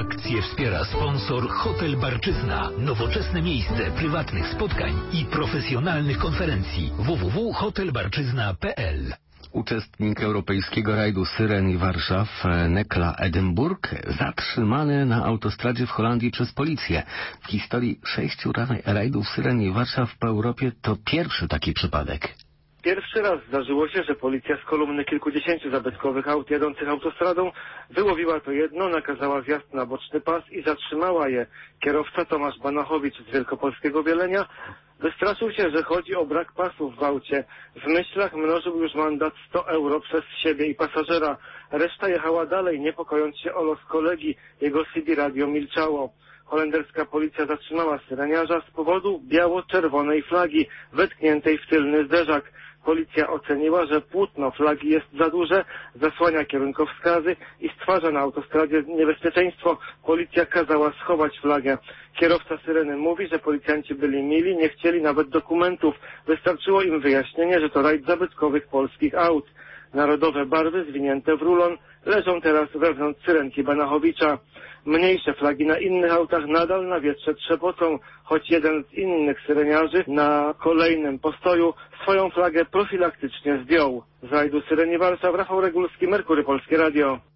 Akcję wspiera sponsor Hotel Barczyzna. Nowoczesne miejsce prywatnych spotkań i profesjonalnych konferencji. www.hotelbarczyzna.pl Uczestnik europejskiego rajdu Syren i Warszaw, Nekla Edynburg, zatrzymany na autostradzie w Holandii przez policję. W historii sześciu rajdów Syren i Warszaw po Europie to pierwszy taki przypadek. Pierwszy raz zdarzyło się, że policja z kolumny kilkudziesięciu zabytkowych aut jadących autostradą wyłowiła to jedno, nakazała wjazd na boczny pas i zatrzymała je. Kierowca Tomasz Banachowicz z Wielkopolskiego Wielenia wystraszył się, że chodzi o brak pasów w aucie. W myślach mnożył już mandat 100 euro przez siebie i pasażera. Reszta jechała dalej, niepokojąc się o los kolegi. Jego CD radio milczało. Holenderska policja zatrzymała syreniarza z powodu biało-czerwonej flagi wetkniętej w tylny zderzak. Policja oceniła, że płótno flagi jest za duże, zasłania kierunkowskazy i stwarza na autostradzie niebezpieczeństwo. Policja kazała schować flagę. Kierowca Syreny mówi, że policjanci byli mili, nie chcieli nawet dokumentów. Wystarczyło im wyjaśnienie, że to rajd zabytkowych polskich aut. Narodowe barwy zwinięte w rulon leżą teraz wewnątrz Syrenki Banachowicza. Mniejsze flagi na innych autach nadal na wietrze trzepocą, choć jeden z innych syreniarzy na kolejnym postoju swoją flagę profilaktycznie zdjął. Z rajdu Syreni Warszaw, Rafał Regulski, Merkury Polskie Radio.